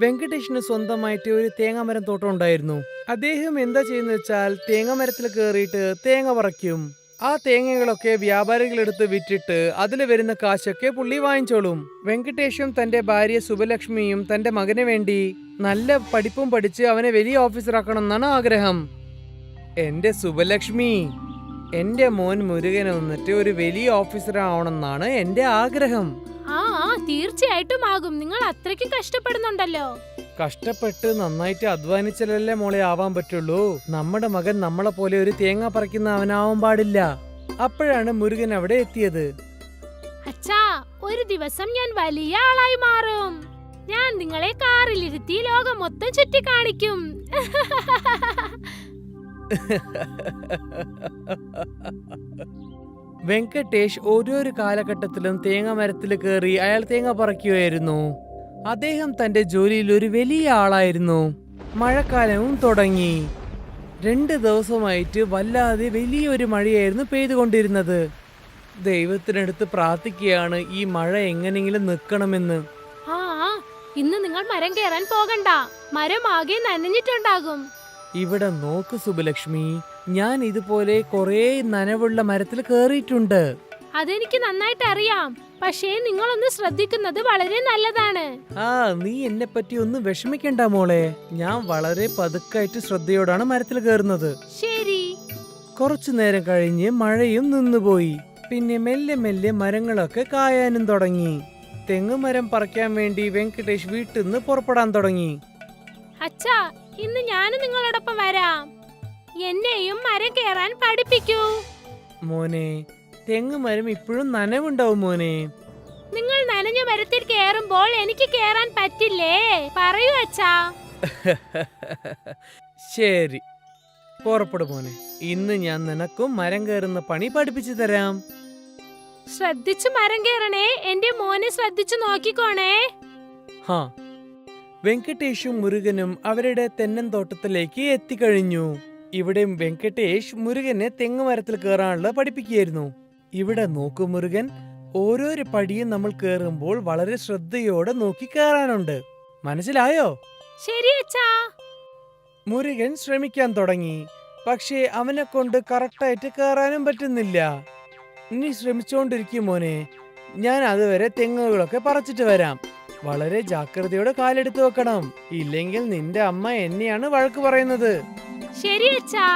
വെങ്കടേഷിന് സ്വന്തമായിട്ട് ഒരു തേങ്ങാമരം തോട്ടം ഉണ്ടായിരുന്നു. അദ്ദേഹം എന്താ ചെയ്യുന്ന വെച്ചാൽ തേങ്ങാമരത്തിൽ കയറിയിട്ട് തേങ്ങ പറിക്കും. ആ തേങ്ങകളൊക്കെ വ്യാപാരികളെടുത്ത് വിറ്റിട്ട് അതിൽ വരുന്ന കാശൊക്കെ പുള്ളി വാങ്ങിച്ചോളും. വെങ്കടേഷും തന്റെ ഭാര്യ സുബലക്ഷ്മിയും തന്റെ മകന് വേണ്ടി നല്ല പഠിപ്പും പഠിച്ച് അവനെ വലിയ ഓഫീസറാക്കണം എന്നാണ് ആഗ്രഹം. എന്റെ സുബലക്ഷ്മി എന്റെ മോൻ മുരുകൻ വന്നിട്ട് ഒരു വലിയ ഓഫീസർ ആവണമെന്നാണ് എന്റെ ആഗ്രഹം. ആ ആ തീർച്ചയായിട്ടും ആകും. നിങ്ങൾ അത്രയ്ക്ക് കഷ്ടപ്പെടുന്നുണ്ടല്ലോ. കഷ്ടപ്പെട്ട് നന്നായിട്ട് അധ്വാനിച്ചാലല്ലേ മോളെ ആവാൻ പറ്റുള്ളൂ? നമ്മുടെ മകൻ നമ്മളെ പോലെ ഒരു തേങ്ങ പറിക്കുന്ന അവനാവാൻ പാടില്ല. അപ്പോഴാണ് മുരുകൻ അവിടെ എത്തിയത്. അച്ഛാ ഒരു ദിവസം ഞാൻ വലിയ ആളായി മാറും. ഞാൻ നിങ്ങളെ കാറിലിരുത്തി ലോകം മൊത്തം ചുറ്റിക്കാണിക്കും. വെങ്കടേഷ് ഓരോരോ കാലഘട്ടത്തിലും തേങ്ങ മരത്തിൽ കയറി അയാൾ തേങ്ങ പറിക്കുകയായിരുന്നു. അദ്ദേഹം തന്റെ ജോലിയിൽ ഒരു വലിയ ആളായിരുന്നു. മഴക്കാലവും തുടങ്ങി. രണ്ട് ദിവസമായിട്ട് വല്ലാതെ വലിയൊരു മഴയായിരുന്നു പെയ്തുകൊണ്ടിരുന്നത്. ദൈവത്തിനടുത്ത് പ്രാർത്ഥിക്കുകയാണ് ഈ മഴ എങ്ങനെയെങ്കിലും നിൽക്കണമെന്ന്. ആ ഇന്ന് നിങ്ങൾ മരം കയറാൻ പോകണ്ട. മരം ആകെ നനഞ്ഞിട്ടുണ്ടാകും. ഇവിടെ നോക്ക് സുബലക്ഷ്മി ഞാൻ ഇതുപോലെ കുറേ നനവുള്ള മരത്തിൽ കയറിയിട്ടുണ്ട് അതെനിക്ക് നന്നായിട്ട് അറിയാം. പക്ഷേ നിങ്ങളൊന്ന് ശ്രദ്ധിക്കുന്നത് വളരെ നല്ലതാണ്. ആ നീ എന്നെ പറ്റി ഒന്നും വിഷമിക്കണ്ട മോളെ. ഞാൻ വളരെ പതുക്കായിട്ട് ശ്രദ്ധയോടാണ് മരത്തിൽ കയറുന്നത് ശരി. കുറച്ചു നേരം കഴിഞ്ഞ് മഴയും നിന്നുപോയി. പിന്നെ മെല്ലെ മെല്ലെ മരങ്ങളൊക്കെ കായാനും തുടങ്ങി. തെങ്ങ് മരം പറിക്കാൻ വേണ്ടി വെങ്കടേഷ് വീട്ടിൽ നിന്ന് പുറപ്പെടാൻ തുടങ്ങി. അച്ഛാ ഇന്ന് ഞാനും നിങ്ങളോടൊപ്പം വരാം. എന്നെയും മരം കയറാൻ പഠിപ്പിക്കൂ. മോനെ തെങ്ങ് മരം ഇപ്പോഴും നനവുണ്ടാവും മോനെ. നിങ്ങൾ നനഞ്ഞ മരത്തിൽ കയറുമ്പോൾ എനിക്ക് കയറാൻ പറ്റില്ലേ? പറയൂ അച്ഛാ. ശരി. പുറപ്പെടു മോനെ. ഇന്ന് ഞാൻ നിനക്കും മരം കയറുന്ന പണി പഠിപ്പിച്ചു തരാം. ശ്രദ്ധിച്ചു മരം കയറണേ എന്റെ മോനെ ശ്രദ്ധിച്ചു നോക്കിക്കോണേ. ഹാ. വെങ്കടേഷും മുരുകനും അവരുടെ തെന്നന്തോട്ടത്തിലേക്ക് എത്തിക്കഴിഞ്ഞു. ഇവിടെ വെങ്കടേഷ് മുരുകനെ തെങ്ങുമരത്തിൽ കയറാനുള്ള പഠിപ്പിക്കുകയായിരുന്നു. ഇവിടെ നോക്കു മുരുകൻ ഓരോരോ പടിയും നമ്മൾ കയറുമ്പോൾ വളരെ ശ്രദ്ധയോടെ നോക്കി കയറാനുണ്ട് മനസ്സിലായോ? ശരി അച്ഛാ. മുരുകൻ ശ്രമിക്കാൻ തുടങ്ങി. പക്ഷേ അവനെ കൊണ്ട് കറക്റ്റായിട്ട് കയറാനും പറ്റുന്നില്ല. ഇനി ശ്രമിച്ചുകൊണ്ടിരിക്കും മോനെ. ഞാൻ അതുവരെ തെങ്ങുകളൊക്കെ പറിച്ചിട്ട് വരാം. വളരെ ജാഗ്രതയോടെ കാലെടുത്ത് വെക്കണം. ഇല്ലെങ്കിൽ നിന്റെ അമ്മ എന്നെയാണ് വഴക്ക് പറയുന്നത്. ശരി അച്ഛാ.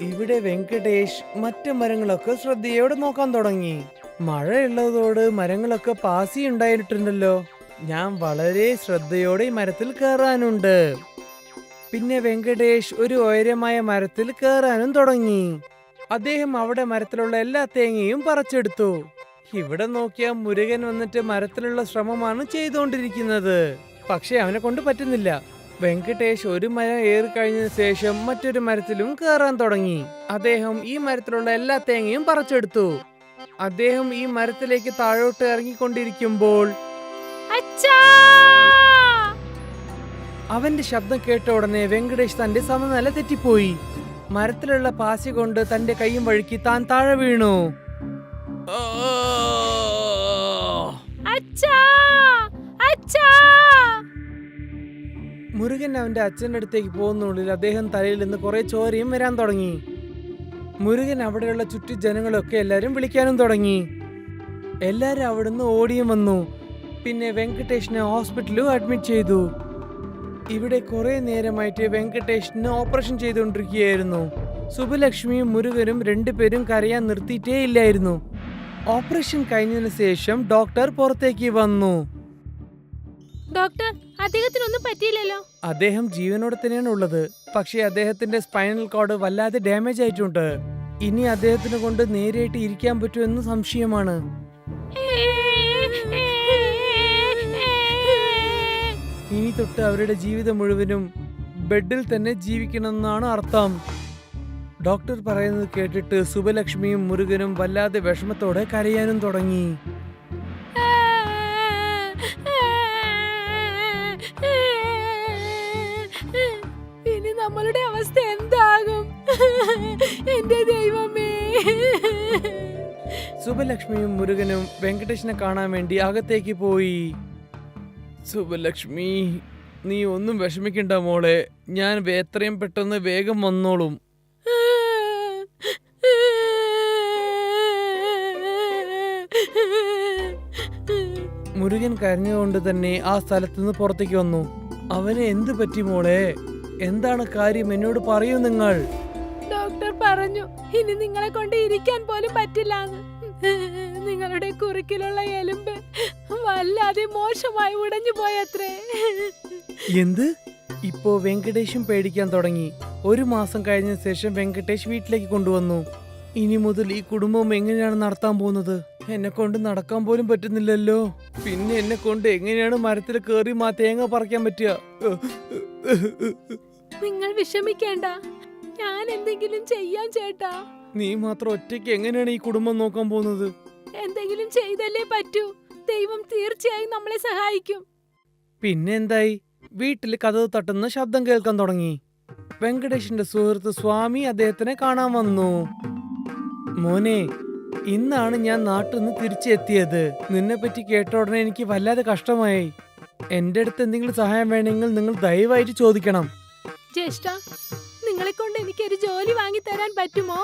ഇവിടെ വെങ്കടേഷ് മറ്റു മരങ്ങളൊക്കെ ശ്രദ്ധയോടെ നോക്കാൻ തുടങ്ങി. മഴയുള്ളതോട് മരങ്ങളൊക്കെ പാസി ഉണ്ടായിട്ടുണ്ടല്ലോ. ഞാൻ വളരെ ശ്രദ്ധയോടെ ഈ മരത്തിൽ കയറാനുണ്ട്. പിന്നെ വെങ്കടേഷ് ഒരു ഉയരമായ മരത്തിൽ കയറാനും തുടങ്ങി. അദ്ദേഹം അവിടെ മരത്തിലുള്ള എല്ലാ തേങ്ങയും പറിച്ചെടുത്തു. ഇവിടെ നോക്കിയ മുരുകൻ വന്നിട്ട് മരത്തിലുള്ള ശ്രമമാണ് ചെയ്തുകൊണ്ടിരിക്കുന്നത്. പക്ഷെ അവനെ കൊണ്ട് പറ്റുന്നില്ല. വെങ്കടേഷ് ഒരു മരം ഏറി കഴിഞ്ഞതിന് ശേഷം മറ്റൊരു മരത്തിലും കയറാൻ തുടങ്ങി. അദ്ദേഹം ഈ മരത്തിലുള്ള എല്ലാ തേങ്ങയും പറിച്ചെടുത്തു. അദ്ദേഹം ഈ മരത്തിലേക്ക് താഴോട്ട് ഇറങ്ങിക്കൊണ്ടിരിക്കുമ്പോൾ അവന്റെ ശബ്ദം കേട്ട ഉടനെ വെങ്കടേഷ് തന്റെ സമനില തെറ്റിപ്പോയി. മരത്തിലുള്ള പാസി കൊണ്ട് തന്റെ കൈയും വഴുക്കി താൻ താഴെ വീണു. അച്ഛാ! അച്ഛാ! മുരുകൻ അവന്റെ അച്ഛന്റെ അടുത്തേക്ക് പോകുന്നുള്ളിൽ അദ്ദേഹം തലയിൽ നിന്ന് കുറെ ചോരയും വരാൻ തുടങ്ങി. മുരുകൻ അവിടെയുള്ള ചുറ്റു ജനങ്ങളൊക്കെ എല്ലാവരും വിളിക്കാനും തുടങ്ങി. എല്ലാരും അവിടുന്ന് ഓടിയും വന്നു. പിന്നെ വെങ്കടേഷിനെ ഹോസ്പിറ്റലിലും അഡ്മിറ്റ് ചെയ്തു. ഇവിടെ കുറെ നേരമായിട്ട് വെങ്കടേഷിന് ഓപ്പറേഷൻ ചെയ്തുകൊണ്ടിരിക്കുകയായിരുന്നു. സുബലക്ഷ്മിയും മുരുകനും രണ്ടുപേരും കരയാൻ നിർത്തിയിട്ടേ ഇല്ലായിരുന്നു. ഓപ്പറേഷൻ കഴിഞ്ഞതിന് ശേഷം ഡോക്ടർ പുറത്തേക്ക് വന്നു. ഡോക്ടർ അദ്ദേഹത്തിനൊന്നും പറ്റിയില്ലല്ലോ. അദ്ദേഹം ജീവനോടെ തന്നെയാണ് ഉള്ളത്. പക്ഷേ അദ്ദേഹത്തിന്റെ സ്പൈനൽ കോഡ് വല്ലാതെ ഡാമേജ് ആയിട്ടുണ്ട്. ഇനി അദ്ദേഹത്തിനെ കൊണ്ട് നേരിട്ട് ഇരിക്കാൻ പറ്റുമെന്ന് സംശയമാണ്. ഇനി തൊട്ട് അവരുടെ ജീവിതം മുഴുവനും ബെഡിൽ തന്നെ ജീവിക്കണമെന്നാണ് അർത്ഥം. ഡോക്ടർ പറയുന്നത് കേട്ടിട്ട് സുബലക്ഷ്മിയും മുരുകനും വല്ലാതെ വിഷമത്തോടെ കരയാനും തുടങ്ങി. സുബലക്ഷ്മിയും മുരുകനും വെങ്കടേഷിനെ കാണാൻ വേണ്ടി അകത്തേക്ക് പോയി. സുബലക്ഷ്മി നീ ഒന്നും വിഷമിക്കണ്ട മോളെ. ഞാൻ എത്രയും പെട്ടെന്ന് വേഗം വന്നോളും. മുരുകൻ കരഞ്ഞുകൊണ്ട് തന്നെ ആ സ്ഥലത്ത് നിന്ന് പുറത്തേക്ക് വന്നു. അവന് എന്ത് പറ്റി മോളെ? എന്താണ് കാര്യം? എന്നോട് പറയൂ നിങ്ങൾ. ഡോക്ടർ പറഞ്ഞു ഇനി നിങ്ങളെ കൊണ്ട് ഇരിക്കാൻ പോലും പറ്റില്ലാന്ന്. നിങ്ങളുടെ കുറുക്കിലുള്ള എലുമ്പ് വല്ലാതെ മോശമായി ഉടഞ്ഞു പോയത്രേ. എന്ത്? ഇപ്പോ വെങ്കടേഷും പേടിക്കാൻ തുടങ്ങി. ഒരു മാസം കഴിഞ്ഞ ശേഷം വെങ്കടേഷ് വീട്ടിലേക്ക് കൊണ്ടുവന്നു. ഇനി മുതൽ ഈ കുടുംബം എങ്ങനെയാണ് നടത്താൻ പോകുന്നത്? എന്നെ കൊണ്ട് നടക്കാൻ പോലും പറ്റുന്നില്ലല്ലോ. പിന്നെ എന്നെ കൊണ്ട് എങ്ങനെയാണ് മരത്തിൽ കയറി മാ തേങ്ങ പറിക്കാൻ പറ്റുക? നിങ്ങൾ വിഷമിക്കേണ്ട. ഞാൻ എന്തെങ്കിലും ചെയ്യാൻ ചേട്ടാ. നീ മാത്രം ഒറ്റയ്ക്ക് എങ്ങനെയാണ് ഈ കുടുംബം നോക്കാൻ പോകുന്നത്? എന്തെങ്കിലും ചെയ്തല്ലേ പറ്റൂ. ദൈവം തീർച്ചയായും നമ്മളെ സഹായിക്കും. പിന്നെന്തായി? വീട്ടിൽ കഥ തട്ടുന്ന ശബ്ദം കേൾക്കാൻ തുടങ്ങി. വെങ്കടേഷിന്റെ സുഹൃത്ത് സ്വാമി അദ്ദേഹത്തിനെ കാണാൻ വന്നു. മോനെ ഇന്നാണ് ഞാൻ നാട്ടിൽ നിന്ന് തിരിച്ചെത്തിയത്. നിന്നെ പറ്റി കേട്ട ഉടനെ എനിക്ക് വല്ലാതെ കഷ്ടമായി. എന്റെ അടുത്ത് എന്തെങ്കിലും സഹായം വേണമെങ്കിൽ നിങ്ങൾ ദയവായിട്ട് ചോദിക്കണം. ജ്യേഷ്ഠ നിങ്ങളെ കൊണ്ട് എനിക്ക് ഒരു ജോലി വാങ്ങി തരാൻ പറ്റുമോ?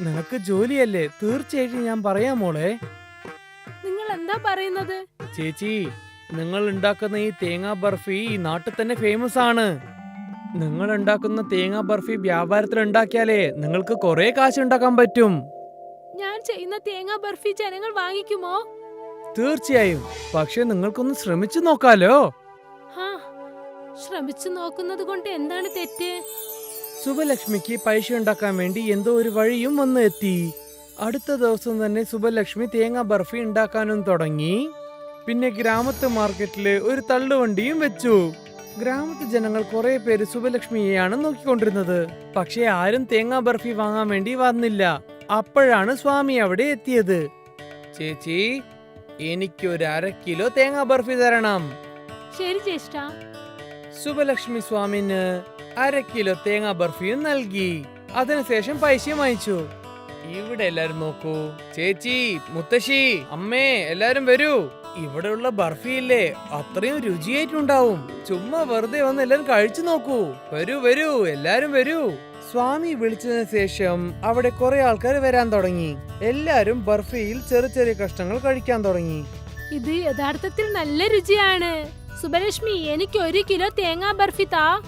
നിനക്ക് ജോലിയല്ലേ? തീർച്ചയായിട്ടും ഞാൻ പറയാം മോളെ. നിങ്ങൾ എന്താ പറയുന്നത്? ചേച്ചി നിങ്ങൾ ഉണ്ടാക്കുന്ന ഈ തേങ്ങാ ബർഫി ഈ നാട്ടിൽ തന്നെ ഫേമസ് ആണ്. നിങ്ങൾ ഉണ്ടാക്കുന്ന തേങ്ങാ ബർഫി വ്യാപാരത്തിൽ ഉണ്ടാക്കിയാലേ നിങ്ങൾക്ക് കുറെ കാശ് ഉണ്ടാക്കാൻ പറ്റും. ഞാൻ ചെയ്യുന്ന തേങ്ങാ ബർഫി ജനങ്ങൾ വാങ്ങിക്കുമോ? തീർച്ചയായും. പക്ഷെ നിങ്ങൾക്കൊന്ന് ശ്രമിച്ചു നോക്കാലോ. ആ ശ്രമിച്ചു നോക്കുന്നത് കൊണ്ട് എന്താണ് തെറ്റ്? സുബലക്ഷ്മിക്ക് പൈസ ഉണ്ടാക്കാൻ വേണ്ടി എന്തോ ഒരു വഴിയും വന്ന് എത്തി. അടുത്ത ദിവസം തന്നെ സുബലക്ഷ്മി തേങ്ങ ബർഫി ഉണ്ടാക്കാനും തുടങ്ങി. പിന്നെ ഗ്രാമത്തെ മാർക്കറ്റിൽ ഒരു തള്ളുവണ്ടിയും വെച്ചു. ഗ്രാമത്തെ ജനങ്ങൾ കുറെ പേര് സുബലക്ഷ്മിയെയാണ് നോക്കിക്കൊണ്ടിരുന്നത്. പക്ഷേ ആരും തേങ്ങ ബർഫി വാങ്ങാൻ വേണ്ടി വന്നില്ല. അപ്പോഴാണ് സ്വാമി അവിടെ എത്തിയത്. ചേച്ചി എനിക്കൊരു അര കിലോ തേങ്ങ ബർഫി തരണം. ശരി ജ്യേഷ്ഠ സുബലക്ഷ്മി സ്വാമിന് അര കിലോ തേങ്ങ ബർഫിയും നൽകി. അതിനുശേഷം പൈസയും വാങ്ങിച്ചു. ഇവിടെ എല്ലാരും നോക്കൂ. ചേച്ചി മുത്തശ്ശി അമ്മേ എല്ലാരും വരൂ. ഇവിടെയുള്ള ബർഫിയില്ലേ അത്രയും രുചിയായിട്ടുണ്ടാവും. ചുമ്മാ വെറുതെ വന്ന് എല്ലാരും കഴിച്ചു നോക്കൂ. വരൂ വരൂ എല്ലാരും വരൂ. സ്വാമി വിളിച്ചതിന് ശേഷം അവിടെ കുറെ ആൾക്കാർ വരാൻ തുടങ്ങി. എല്ലാരും ബർഫിയിൽ ചെറിയ ചെറിയ കഷ്ണങ്ങൾ കഴിക്കാൻ തുടങ്ങി. ഇത് യഥാർത്ഥത്തിൽ നല്ല രുചിയാണ്. സുബലക്ഷ്മി എനിക്ക് ഒരു കിലോ തേങ്ങാ ബർഫി താ.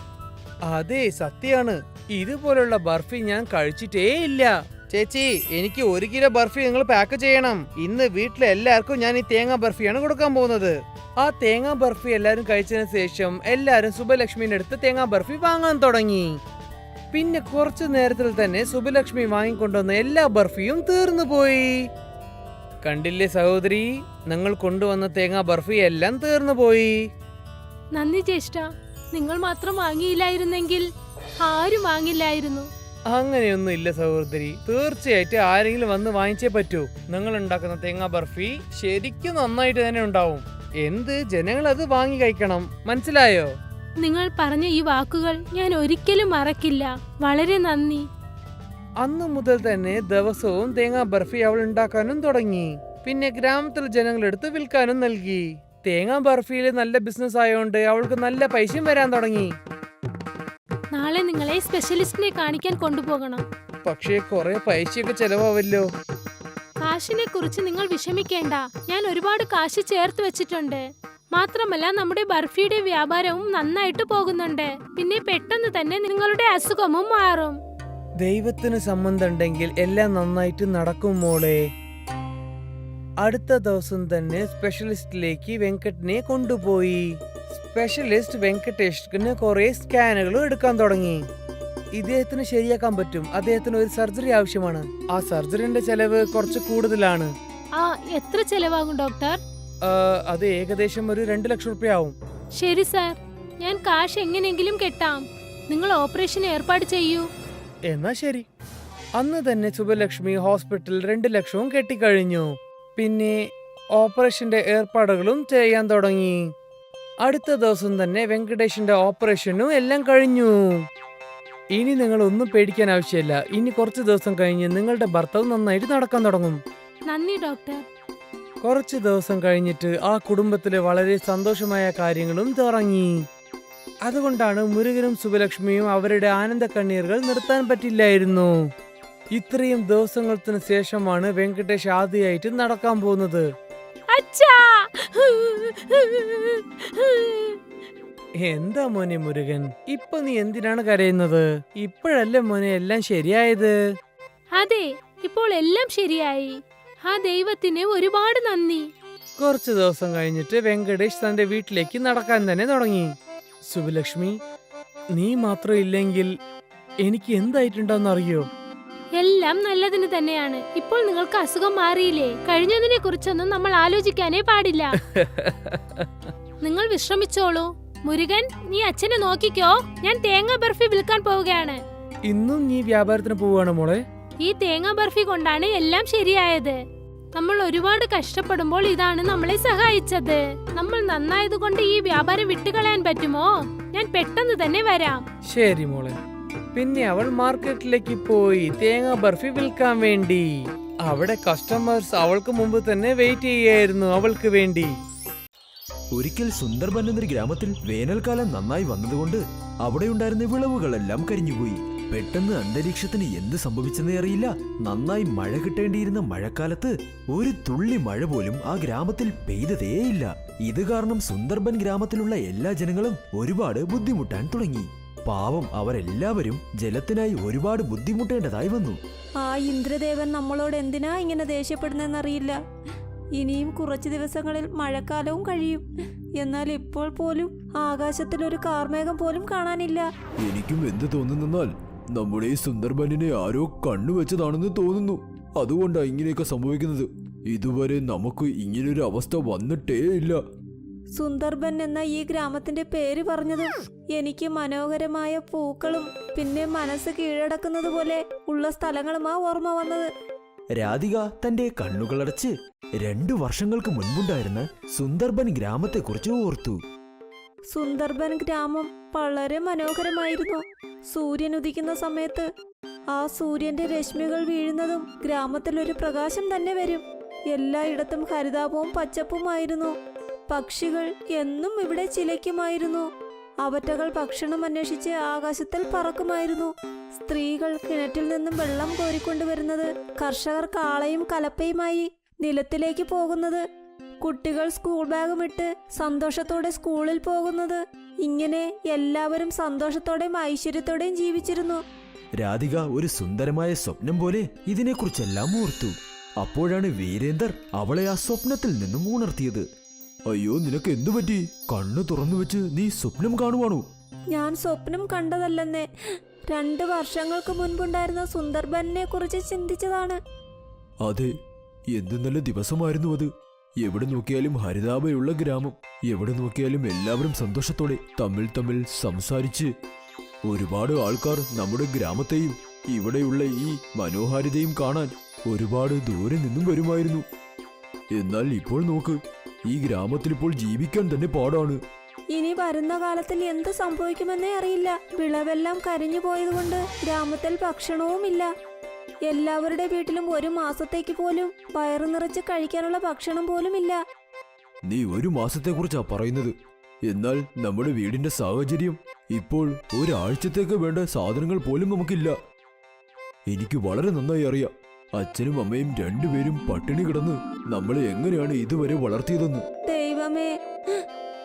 അതെ സത്യാണ്. ഇതുപോലുള്ള ബർഫി ഞാൻ കഴിച്ചിട്ടേ ഇല്ല ചേച്ചി എനിക്ക് ഒരു കിലോ ബർഫി നിങ്ങൾ പാക്ക് ചെയ്യണം. ഇന്ന് വീട്ടിലെ എല്ലാവർക്കും ഞാൻ ഈ തേങ്ങാ ബർഫിയാണ് കൊടുക്കാൻ പോകുന്നത്. ആ തേങ്ങാ ബർഫി എല്ലാവരും കഴിച്ചതിന് ശേഷം എല്ലാവരും സുബലക്ഷ്മിന്റെ അടുത്ത് തേങ്ങാ ബർഫി വാങ്ങാൻ തുടങ്ങി. പിന്നെ കുറച്ചു നേരത്തിൽ തന്നെ സുബലക്ഷ്മി വാങ്ങിക്കൊണ്ടുവന്ന എല്ലാ ബർഫിയും തീർന്നു പോയി. കണ്ടില്ലേ സഹോദരി? നിങ്ങൾ കൊണ്ടുവന്ന തേങ്ങാ ബർഫി എല്ലാം തീർന്നു പോയി. നന്ദി ജ്യേഷ്ഠ. നിങ്ങൾ മാത്രം വാങ്ങിയില്ലായിരുന്നെങ്കിൽ ആരും വാങ്ങില്ലായിരുന്നു. അങ്ങനെയൊന്നും ഇല്ല സഹോദരി. തീർച്ചയായിട്ടും ആരെങ്കിലും വന്ന് വാങ്ങിച്ചേ പറ്റൂ. നിങ്ങൾ ഉണ്ടാക്കുന്ന തേങ്ങാ ബർഫി ശരിക്കും നന്നായിട്ട് തന്നെ ഉണ്ടാവും. എന്ത്? ജനങ്ങൾ അത് വാങ്ങി കഴിക്കണം. മനസ്സിലായോ? നിങ്ങൾ പറഞ്ഞ ഈ വാക്കുകൾ ഞാൻ ഒരിക്കലും മറക്കില്ല. വളരെ നന്ദി. അന്ന് മുതൽ തന്നെ ദിവസവും തേങ്ങാ ബർഫി അവൾ ഉണ്ടാക്കാനും തുടങ്ങി. പിന്നെ ഗ്രാമത്തിലെ ജനങ്ങളെടുത്ത് വിൽക്കാനും നൽകി. തേങ്ങാ ബർഫിയിൽ നല്ല ബിസിനസ് ആയതുകൊണ്ട് അവൾക്ക് നല്ല പൈസയും വരാൻ തുടങ്ങി. നാളെ നിങ്ങളെ സ്പെഷ്യലിസ്റ്റിനെ കാണിക്കാൻ കൊണ്ടുപോകണം. പക്ഷേ കുറെ പൈസയൊക്കെ ചെലവാവല്ലോ. കാശിനെ കുറിച്ച് നിങ്ങൾ വിഷമിക്കേണ്ട. ഞാൻ ഒരുപാട് കാശ് ചേർത്ത് വെച്ചിട്ടുണ്ട്. മാത്രമല്ല നമ്മുടെ ബർഫിയുടെ വ്യാപാരവും നന്നായിട്ട് പോകുന്നുണ്ട്. പിന്നെ പെട്ടെന്ന് തന്നെ നിങ്ങളുടെ അസുഖവും മാറും. ദൈവത്തിന് സംബന്ധമുണ്ടെങ്കിൽ എല്ലാം നന്നായിട്ട് നടക്കും മോളെ. അടുത്ത ദിവസം തന്നെ സ്പെഷ്യലിസ്റ്റിലേക്ക് വെങ്കട്ടിനെ കൊണ്ടുപോയി. സ്പെഷ്യലിസ്റ്റ് വെങ്കടേഷിന് കുറെ സ്കാനുകൾ എടുക്കാൻ തുടങ്ങി. ഇദ്ദേഹത്തിന് ശരിയാക്കാൻ പറ്റും. അദ്ദേഹത്തിന് ഒരു സർജറി ആവശ്യമാണ്. ആ സർജറിന്റെ ചെലവ് കുറച്ച് കൂടുതലാണ്. ആ എത്ര ചെലവാകും ഡോക്ടർ അത് ഏകദേശം ഒരു രണ്ട് ലക്ഷം റുപ്യ ആവും ശരി സാർ ഞാൻ കാശ് എങ്ങനെയെങ്കിലും കെട്ടാം. നിങ്ങൾ ഓപ്പറേഷൻ ഏർപ്പാട് ചെയ്യൂ. എന്നാ ശരി. അന്ന് തന്നെ സുബലക്ഷ്മി ഹോസ്പിറ്റലിൽ രണ്ട് ലക്ഷവും കെട്ടിക്കഴിഞ്ഞു. പിന്നെ ഓപ്പറേഷന്റെ ഏർപ്പാടുകളും ചെയ്യാൻ തുടങ്ങി. അടുത്ത ദിവസം തന്നെ വെങ്കടേഷിന്റെ ഓപ്പറേഷനും എല്ലാം കഴിഞ്ഞു. ഇനി നിങ്ങൾ ഒന്നും പേടിക്കാൻ ആവശ്യമില്ല. ഇനി കുറച്ച് ദിവസം കഴിഞ്ഞ് നിങ്ങളുടെ ഭർത്താവ് നന്നായിട്ട് നടക്കാൻ തുടങ്ങും. നന്ദി ഡോക്ടർ. കുറച്ച് ദിവസം കഴിഞ്ഞിട്ട് ആ കുടുംബത്തിലെ വളരെ സന്തോഷമായ കാര്യങ്ങളും തുടങ്ങി. അതുകൊണ്ടാണ് മുരുകനും സുബലക്ഷ്മിയും അവരുടെ ആനന്ദ കണ്ണീറുകൾ നിർത്താൻ പറ്റില്ലായിരുന്നു. ഇത്രയും ദിവസങ്ങൾക്ക് ശേഷമാണ് വെങ്കടേഷ് ആദ്യമായിട്ട് നടക്കാൻ പോകുന്നത്. എന്താ മോനെ മുരുകൻ? ഇപ്പൊ നീ എന്തിനാണ് കരയുന്നത്? ഇപ്പോഴല്ലേ മോനെ എല്ലാം ശരിയായത്? അതെ ഇപ്പോൾ എല്ലാം ശരിയായി. ആ ദൈവത്തിന് ഒരുപാട് നന്ദി. കുറച്ച് ദിവസം കഴിഞ്ഞിട്ട് വെങ്കടേഷ് തന്റെ വീട്ടിലേക്ക് നടക്കാൻ തന്നെ തുടങ്ങി. സുബലക്ഷ്മി നീ മാത്രം ഇല്ലെങ്കിൽ എനിക്ക് എന്തായിട്ടുണ്ടെന്ന് അറിയോ എല്ലാം നല്ലതിന് തന്നെയാണ്. ഇപ്പോൾ നിങ്ങൾക്ക് അസുഖം മാറിയില്ലേ? കഴിഞ്ഞതിനെ കുറിച്ചൊന്നും നമ്മൾ ആലോചിക്കാനേ പാടില്ല. നിങ്ങൾ വിശ്രമിച്ചോളൂ. മുരുകൻ നീ അച്ഛനെ നോക്കിക്കോ. ഞാൻ തേങ്ങ ബർഫി വിൽക്കാൻ പോവുകയാണ്. ഇന്നും നീ വ്യാപാരത്തിന് പോവുകയാണ് മോളെ? ഈ തേങ്ങ ബർഫി കൊണ്ടാണ് എല്ലാം ശരിയായത്. നമ്മൾ ഒരുപാട് കഷ്ടപ്പെടുമ്പോൾ ഇതാണ് നമ്മളെ സഹായിച്ചത്. നമ്മൾ നന്നായതുകൊണ്ട് ഈ വ്യാപാരം വിട്ടുകളയാൻ പറ്റുമോ? ഞാൻ പെട്ടെന്ന് തന്നെ വരാം. ശരി മോളെ. പിന്നെ അവൾ മാർക്കറ്റിലേക്ക് പോയി തേങ്ങ ബർഫി വിൽക്കാൻ വേണ്ടി. അവിടെ കസ്റ്റമേഴ്സ് അവൾക്ക് മുമ്പ് തന്നെ വെയിറ്റ് ചെയ്യായിരുന്നു അവൾക്ക് വേണ്ടി. ഒരിക്കൽ സുന്ദർബൻ എന്നൊരു ഗ്രാമത്തിൽ വേനൽക്കാലം നന്നായി വന്നതുകൊണ്ട് അവിടെ ഉണ്ടായിരുന്ന വിളവുകളെല്ലാം കരിഞ്ഞുപോയി. പെട്ടെന്ന് അന്തരീക്ഷത്തിന് എന്ത് സംഭവിച്ചെന്നേ അറിയില്ല. നന്നായി മഴ കിട്ടേണ്ടിയിരുന്ന മഴക്കാലത്ത് ഒരു തുള്ളി മഴ പോലും ആ ഗ്രാമത്തിൽ പെയ്തതേയില്ല ഇത് കാരണം സുന്ദർബൻ ഗ്രാമത്തിലുള്ള എല്ലാ ജനങ്ങളും ഒരുപാട് ബുദ്ധിമുട്ടാൻ തുടങ്ങി. പാവം അവരെല്ലാവരും ജലത്തിനായി ഒരുപാട് ബുദ്ധിമുട്ടേണ്ടതായി വന്നു. ആ ഇന്ദ്രദേവൻ നമ്മളോട് എന്തിനാ ഇങ്ങനെ ദേഷ്യപ്പെടുന്നതെന്നറിയില്ല. ഇനിയും കുറച്ച് ദിവസങ്ങളിൽ മഴക്കാലവും കഴിയും. എന്നാൽ ഇപ്പോൾ പോലും ആകാശത്തിൽ ഒരു കാർമേഘം പോലും കാണാനില്ല. എനിക്കും എന്ത് തോന്നുന്നെന്നാൽ നമ്മുടെ ഈ സുന്ദർബനിനെ ആരോ കണ്ണുവെച്ചതാണെന്ന് തോന്നുന്നു. അതുകൊണ്ടാണ് ഇങ്ങനെയൊക്കെ സംഭവിക്കുന്നത്. ഇതുവരെ നമുക്ക് ഇങ്ങനൊരു അവസ്ഥ വന്നിട്ടേ ഇല്ല സുന്ദർബൻ എന്ന ഈ ഗ്രാമത്തിന്റെ പേര് പറഞ്ഞതും എനിക്ക് മനോഹരമായ പൂക്കളും പിന്നെ മനസ്സ് കീഴടക്കുന്നത് പോലെ ഉള്ള സ്ഥലങ്ങളുമാ ഓർമ്മ വന്നത്. രാധിക തന്റെ കണ്ണുകളടച്ച് രണ്ടു വർഷങ്ങൾക്ക് മുൻപുണ്ടായിരുന്ന സുന്ദർബൻ ഗ്രാമത്തെക്കുറിച്ച് ഓർത്തു. സുന്ദർബൻ ഗ്രാമം വളരെ മനോഹരമായിരുന്നു. സൂര്യൻ ഉദിക്കുന്ന സമയത്ത് ആ സൂര്യന്റെ രശ്മികൾ വീഴുന്നതും ഗ്രാമത്തിൽ ഒരു പ്രകാശം തന്നെ വരും. എല്ലായിടത്തും ഹരിതാപവും പച്ചപ്പുമായിരുന്നു. പക്ഷികൾ എന്നും ഇവിടെ ചിലയ്ക്കുമായിരുന്നു. അവറ്റകൾ ഭക്ഷണം അന്വേഷിച്ച് ആകാശത്തിൽ പറക്കുമായിരുന്നു. സ്ത്രീകൾ കിണറ്റിൽ നിന്നും വെള്ളം കോരിക്കൊണ്ടുവരുന്നത് കർഷകർ കാളയും കലപ്പയുമായി നിലത്തിലേക്ക് പോകുന്നത്. കുട്ടികൾ സ്കൂൾ ബാഗും ഇട്ട് സന്തോഷത്തോടെ സ്കൂളിൽ പോകുന്നത്. ഇങ്ങനെ എല്ലാവരും സന്തോഷത്തോടെയും ഐശ്വര്യത്തോടെയും ജീവിച്ചിരുന്നു. രാധിക ഒരു സുന്ദരമായ സ്വപ്നം പോലെ ഇതിനെക്കുറിച്ചെല്ലാം ഓർത്തു. അപ്പോഴാണ് വീരേന്ദർ അവളെ ആ സ്വപ്നത്തിൽ നിന്നും ഉണർത്തിയത്. അയ്യോ നിനക്ക് എന്തു പറ്റി? കണ്ണു തുറന്നു വെച്ച് നീ സ്വപ്നം കാണുവാണോ? ഞാൻ സ്വപ്നം കണ്ടതല്ലെന്നേ. രണ്ട് വർഷങ്ങൾക്ക് മുൻപുണ്ടായിരുന്ന സുന്ദർബനെ കുറിച്ച് ചിന്തിച്ചതാണ്. അതെ എന്ത് നല്ല ദിവസമായിരുന്നു അത്. എവിടെ നോക്കിയാലും ഹരിതാപയുള്ള ഗ്രാമം. എവിടെ നോക്കിയാലും എല്ലാവരും സന്തോഷത്തോടെ തമ്മിൽ തമ്മിൽ സംസാരിച്ച്. ഒരുപാട് ആൾക്കാർ നമ്മുടെ ഗ്രാമത്തെയും ഇവിടെയുള്ള ഈ മനോഹാരിതയും കാണാൻ ഒരുപാട് ദൂരെ നിന്നും വരുമായിരുന്നു. എന്നാൽ ഇപ്പോൾ നോക്ക് ഈ ഗ്രാമത്തിൽ ഇപ്പോൾ ജീവിക്കാൻ തന്നെ പാടാണ്. ഇനി വരുന്ന കാലത്തിൽ എന്ത് സംഭവിക്കുമെന്നേ അറിയില്ല. വിളവെല്ലാം കരിഞ്ഞു പോയതുകൊണ്ട് ഗ്രാമത്തിൽ ഭക്ഷണവുമില്ല. എല്ലാവരുടെ വീട്ടിലും ഒരു മാസത്തേക്ക് പോലും വയറു നിറച്ച് കഴിക്കാനുള്ള ഭക്ഷണം പോലും ഇല്ല നീ ഒരു മാസത്തെ കുറിച്ചാ പറയുന്നത്. എന്നാൽ നമ്മുടെ വീടിന്റെ സാഹചര്യം. ഇപ്പോൾ ഒരാഴ്ചത്തേക്ക് വേണ്ട സാധനങ്ങൾ പോലും നമുക്കില്ല. എനിക്ക് വളരെ നന്നായി അറിയാം. അച്ഛനും അമ്മയും രണ്ടുപേരും പട്ടിണി കിടന്ന് നമ്മളെ എങ്ങനെയാണ് ഇതുവരെ വളർത്തിയതെന്ന്? ദൈവമേ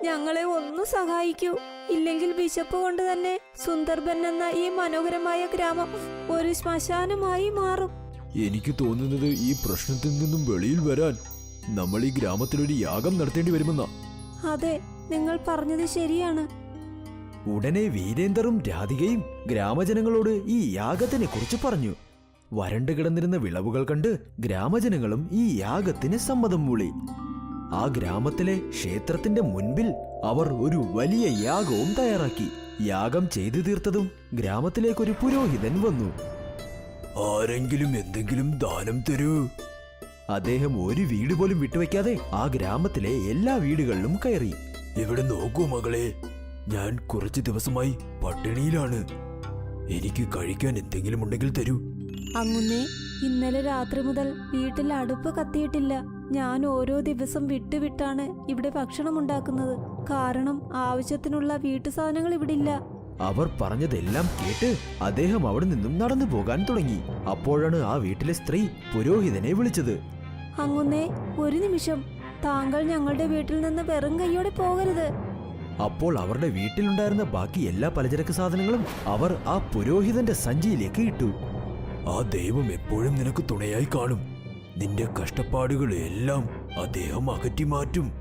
ഞങ്ങളെ ഒന്ന് സഹായിക്കൂ. ഇല്ലെങ്കിൽ വിശപ്പ് കൊണ്ട് തന്നെ സുന്ദർബൻ എന്ന ഈ മനോഹരമായ ഗ്രാമം ഒരു ശ്മശാനമായി മാറും. എനിക്ക് തോന്നുന്നത് ഈ പ്രശ്നത്തിൽ നിന്നും വെളിയിൽ വരാൻ നമ്മൾ ഈ ഗ്രാമത്തിലൊരു യാഗം നടത്തേണ്ടി വരുമെന്നാ. അതെ നിങ്ങൾ പറഞ്ഞത് ശരിയാണ്. ഉടനെ വീരേന്ദറും രാധികയും ഗ്രാമജനങ്ങളോട് ഈ യാഗത്തിനെ കുറിച്ച് പറഞ്ഞു. വരണ്ടു കിടന്നിരുന്ന വിളവുകൾ കണ്ട് ഗ്രാമജനങ്ങളും ഈ യാഗത്തിന് സമ്മതം മൂളി. ആ ഗ്രാമത്തിലെ ക്ഷേത്രത്തിന്റെ മുൻപിൽ അവർ ഒരു വലിയ യാഗവും തയ്യാറാക്കി. യാഗം ചെയ്തു തീർത്തതും ഗ്രാമത്തിലേക്കൊരു പുരോഹിതൻ വന്നു. ആരെങ്കിലും എന്തെങ്കിലും ദാനം തരൂ. അദ്ദേഹം ഒരു വീട് പോലും വിട്ടുവെക്കാതെ ആ ഗ്രാമത്തിലെ എല്ലാ വീടുകളിലും കയറി. ഇവിടെ നോക്കൂ മകളെ ഞാൻ കുറച്ച് ദിവസമായി പട്ടിണിയിലാണ്. എനിക്ക് കഴിക്കാൻ എന്തെങ്കിലും ഉണ്ടെങ്കിൽ തരൂ. അങ്ങുന്നേ ഇന്നലെ രാത്രി മുതൽ വീട്ടിൽ അടുപ്പ് കത്തിയിട്ടില്ല. ഞാൻ ഓരോ ദിവസം വിട്ടുവിട്ടാണ് ഇവിടെ ഭക്ഷണം ഉണ്ടാക്കുന്നത്. കാരണം ആവശ്യത്തിനുള്ള വീട്ടു സാധനങ്ങൾ ഇവിടെ ഇല്ല അവർ പറഞ്ഞതെല്ലാം കേട്ട് അദ്ദേഹം അവിടെ നിന്നും നടന്നു പോകാൻ തുടങ്ങി. അപ്പോഴാണ് ആ വീട്ടിലെ സ്ത്രീ പുരോഹിതനെ വിളിച്ചത്. അങ്ങുന്നേ ഒരു നിമിഷം. താങ്കൾ ഞങ്ങളുടെ വീട്ടിൽ നിന്ന് വെറും കൈയോടെ പോകരുത്. അപ്പോൾ അവരുടെ വീട്ടിലുണ്ടായിരുന്ന ബാക്കി എല്ലാ പലചരക്ക് സാധനങ്ങളും അവർ ആ പുരോഹിതന്റെ സഞ്ചിയിലേക്ക് ഇട്ടു. ആ ദൈവം എപ്പോഴും നിനക്ക് തുണയായി കാണും. നിന്റെ കഷ്ടപ്പാടുകളെല്ലാം അദ്ദേഹം അകറ്റി മാറ്റും.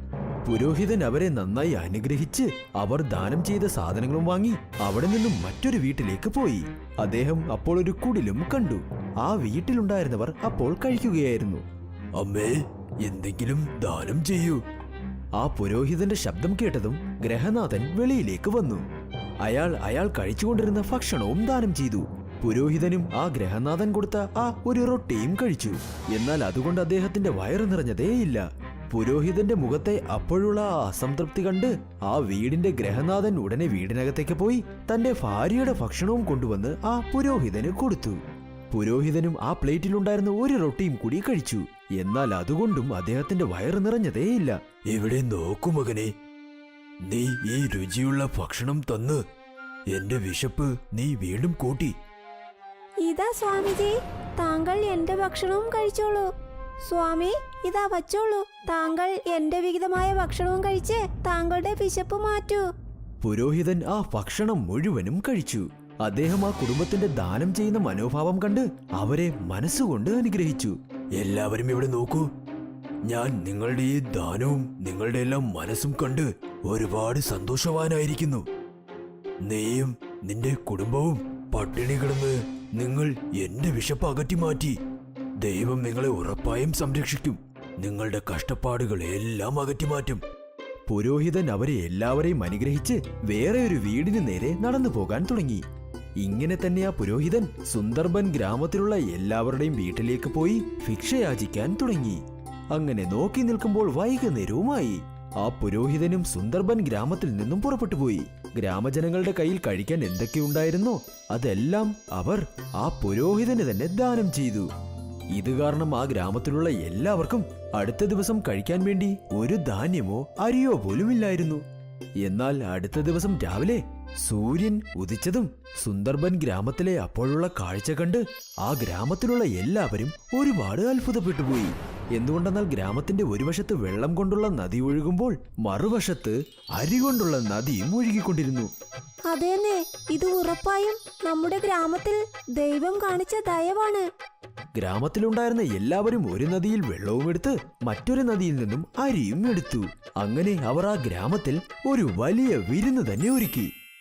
പുരോഹിതൻ അവരെ നന്നായി അനുഗ്രഹിച്ച് അവർ ദാനം ചെയ്ത സാധനങ്ങളും വാങ്ങി അവിടെ നിന്നും മറ്റൊരു വീട്ടിലേക്ക് പോയി. അദ്ദേഹം അപ്പോൾ ഒരു കുടിലും കണ്ടു. ആ വീട്ടിലുണ്ടായിരുന്നവർ അപ്പോൾ കഴിക്കുകയായിരുന്നു. അമ്മേ എന്തെങ്കിലും ദാനം ചെയ്യൂ. ആ പുരോഹിതന്റെ ശബ്ദം കേട്ടതും ഗ്രഹനാഥൻ വെളിയിലേക്ക് വന്നു. അയാൾ അയാൾ കഴിച്ചുകൊണ്ടിരുന്ന ഭക്ഷണവും ദാനം ചെയ്തു. പുരോഹിതനും ആ ഗ്രഹനാഥൻ കൊടുത്ത ആ ഒരു റൊട്ടിയും കഴിച്ചു. എന്നാൽ അതുകൊണ്ട് അദ്ദേഹത്തിന്റെ വയറ് നിറഞ്ഞതേയില്ല. പുരോഹിതന്റെ മുഖത്തെ അപ്പോഴുള്ള ആ അസംതൃപ്തി കണ്ട് ആ വീടിന്റെ ഗ്രഹനാഥൻ ഉടനെ വീടിനകത്തേക്ക് പോയി തന്റെ ഭാര്യയുടെ ഭക്ഷണവും കൊണ്ടുവന്ന് ആ പുരോഹിതന് കൊടുത്തു. പുരോഹിതനും ആ പ്ലേറ്റിലുണ്ടായിരുന്ന ഒരു റൊട്ടിയും കൂടി കഴിച്ചു. എന്നാൽ അതുകൊണ്ടും അദ്ദേഹത്തിന്റെ വയറ് നിറഞ്ഞതേയില്ല. ഇവിടെ നോക്കു മകനെ. നീ ഈ രുചിയുള്ള ഭക്ഷണം തന്ന്. എന്റെ വിശപ്പ് നീ വീണ്ടും കൂട്ടി. ഇതാ സ്വാമിജി താങ്കൾ എന്റെ ഭക്ഷണവും കഴിച്ചോളൂ. സ്വാമി ഇതാ വച്ചോളൂ. താങ്കൾ എന്റെ വിഹിതമായ ഭക്ഷണവും കഴിച്ച് താങ്കളുടെ വിശപ്പ് മാറ്റൂ. പുരോഹിതൻ ആ ഭക്ഷണം മുഴുവനും കഴിച്ചു. അദ്ദേഹം ആ കുടുംബത്തിന്റെ ദാനം ചെയ്യുന്ന മനോഭാവം കണ്ട് അവരെ മനസ്സുകൊണ്ട് അനുഗ്രഹിച്ചു. എല്ലാവരും ഇവിടെ നോക്കൂ. ഞാൻ നിങ്ങളുടെ ഈ ദാനവും നിങ്ങളുടെ എല്ലാം മനസ്സും കണ്ട് ഒരുപാട് സന്തോഷവാനായിരിക്കുന്നു. നീയും നിന്റെ കുടുംബവും പട്ടിണി കിടന്ന് നിങ്ങൾ എന്റെ വിശപ്പ് അകറ്റി മാറ്റി. ദൈവം നിങ്ങളെ ഉറപ്പായും സംരക്ഷിക്കും. നിങ്ങളുടെ കഷ്ടപ്പാടുകൾ എല്ലാം അകറ്റി മാറ്റും. പുരോഹിതൻ അവരെ എല്ലാവരെയും അനുഗ്രഹിച്ച് വേറെ ഒരു വീടിന് നേരെ നടന്നു പോകാൻ തുടങ്ങി. ഇങ്ങനെ തന്നെ ആ പുരോഹിതൻ സുന്ദർബൻ ഗ്രാമത്തിലുള്ള എല്ലാവരുടെയും വീട്ടിലേക്ക് പോയി ഭിക്ഷയാചിക്കാൻ തുടങ്ങി. അങ്ങനെ നോക്കി നിൽക്കുമ്പോൾ വൈകുന്നേരവുമായി ആ പുരോഹിതനും സുന്ദർബൻ ഗ്രാമത്തിൽ നിന്നും പുറപ്പെട്ടു പോയി ഗ്രാമജനങ്ങളുടെ കയ്യിൽ കഴിക്കാൻ എന്തൊക്കെയുണ്ടായിരുന്നോ അതെല്ലാം അവർ ആ പുരോഹിതന് തന്നെ ദാനം ചെയ്തു. ഇത് കാരണം ആ ഗ്രാമത്തിലുള്ള എല്ലാവർക്കും അടുത്ത ദിവസം കഴിക്കാൻ വേണ്ടി ഒരു ധാന്യമോ അരിയോ പോലും ഇല്ലായിരുന്നു എന്നാൽ അടുത്ത ദിവസം രാവിലെ സൂര്യൻ ഉദിച്ചതും സുന്ദർബൻ ഗ്രാമത്തിലെ അപ്പോഴുള്ള കാഴ്ച കണ്ട് ആ ഗ്രാമത്തിലുള്ള എല്ലാവരും ഒരുപാട് അത്ഭുതപ്പെട്ടു പോയി. എന്തുകൊണ്ടെന്നാൽ ഗ്രാമത്തിന്റെ ഒരു വശത്ത് വെള്ളം കൊണ്ടുള്ള നദി ഒഴുകുമ്പോൾ മറുവശത്ത് അരി കൊണ്ടുള്ള നദിയും ഒഴുകിക്കൊണ്ടിരുന്നു. അതേന്നെ ഇത് ഉറപ്പായും നമ്മുടെ ഗ്രാമത്തിൽ ദൈവം കാണിച്ച ദയവാണ്. ഗ്രാമത്തിലുണ്ടായിരുന്ന എല്ലാവരും ഒരു നദിയിൽ വെള്ളവും എടുത്ത് മറ്റൊരു നദിയിൽ നിന്നും അരിയും എടുത്തു. അങ്ങനെ അവർ ആ ഗ്രാമത്തിൽ ഒരു വലിയ വിരുന്ന് തന്നെ ഒരുക്കി.